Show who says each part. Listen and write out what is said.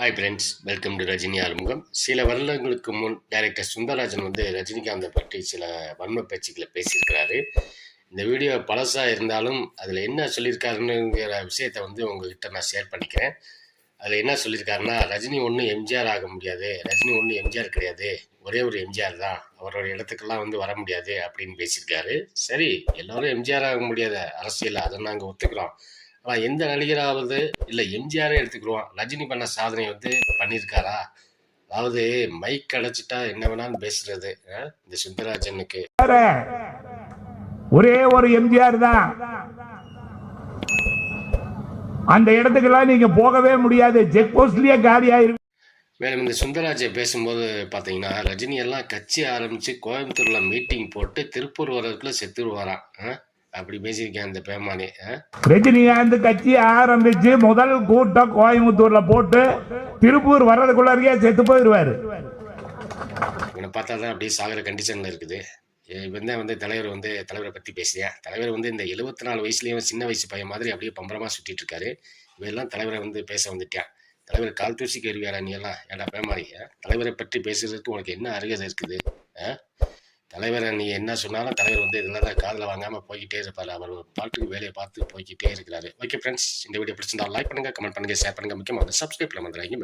Speaker 1: Hi friends welcome to Rajini Arumugam சில வருடங்களுக்கு முன் டைரக்டர் சுந்தரராஜன் வந்து ரஜினிகாந்தை பற்றி சில வன்ம பேச்சுக்களை பேசியிருக்கிறாரு. இந்த வீடியோ பழசாக இருந்தாலும் அதில் என்ன சொல்லியிருக்காருன்னுங்கிற விஷயத்தை வந்து உங்ககிட்ட நான் ஷேர் பண்ணிக்கிறேன். அதில் என்ன சொல்லியிருக்காருன்னா ரஜினி ஒன்றும் எம்ஜிஆர் ஆக முடியாது. ரஜினி ஒன்றும் எம்ஜிஆர் கிடையாது. ஒரே ஒரு எம்ஜிஆர் தான். அவரோட இடத்துக்கெல்லாம் வந்து வர முடியாது அப்படின்னு பேசியிருக்காரு. சரி எல்லோரும் எம்ஜிஆர் ஆக முடியாத அரசியல் அதை நாங்கள் ஒத்துக்கிறோம். ஆனால் எந்த நடிகராவது இல்லை எம்ஜிஆரே எடுத்துக்கிறோம் ரஜினி பண்ண சாதனை வந்து பண்ணியிருக்காரா? அதாவது மைக் அடைச்சிட்டா என்ன வேணாலும் பேசுறது இந்த சுந்தரராஜனுக்கு.
Speaker 2: வேற ஒரே ஒரு எம்ஜிஆர் தான். அந்த இடத்துக்கெல்லாம் நீங்க போகவே முடியாது. செக் போஸ்ட்லயே காலி ஆயிரு
Speaker 1: மேலும் இந்த சுந்தரராஜை பேசும்போது பார்த்தீங்கன்னா ரஜினி எல்லாம் கட்சி ஆரம்பித்து கோயம்புத்தூரில் மீட்டிங் போட்டு திருப்பூர் வர்றதுக்குள்ள செத்துருவாராம் அப்படி பேசியிருக்கேன் அந்த பேமானி.
Speaker 2: ரஜினிகாந்த் கட்சி ஆரம்பிச்சு முதல் கூட்டம் கோயம்புத்தூர்ல போட்டு திருப்பூர் வர்றதுக்குள்ளே செத்து போயிருவாரு.
Speaker 1: இவனை பார்த்தா தான் அப்படியே சாகிற கண்டிஷனில் இருக்குது. இவன் தான் வந்து தலைவர் வந்து தலைவரை பற்றி பேசுகிறேன் தலைவர் வந்து இந்த எழுபத்தி நாலு வயசுலேயும் சின்ன வயசு பையன் மாதிரி அப்படியே பம்பரமாக சுற்றிட்டு இருக்காரு. இவெல்லாம் தலைவரை வந்து பேச வந்துட்டான். தலைவர் கால் தூசி கேள்வியாரா நீ எல்லாம் ஏடா அஹ்? தலைவரை பற்றி பேசுறதுக்கு உனக்கு என்ன அருகதை இருக்குது? தலைவரை நீ என்ன சொன்னாலும் தலைவர் வந்து இதில் தான் காதில் வாங்காமல் போய்கிட்டே இருப்பார். அவர் பாட்டுக்கு வேலையை பார்த்து போய்கிட்டே இருக்கிறாரு. ஓகே ஃப்ரெண்ட்ஸ் இந்த வீடியோ பிடிச்சிருந்தா லைக் பண்ணுங்கள் கமெண்ட் பண்ணுங்கள் ஷேர் பண்ணுங்கள் முக்கியமாக சப்ஸ்கிரைப் பண்ண வந்துடுறாங்க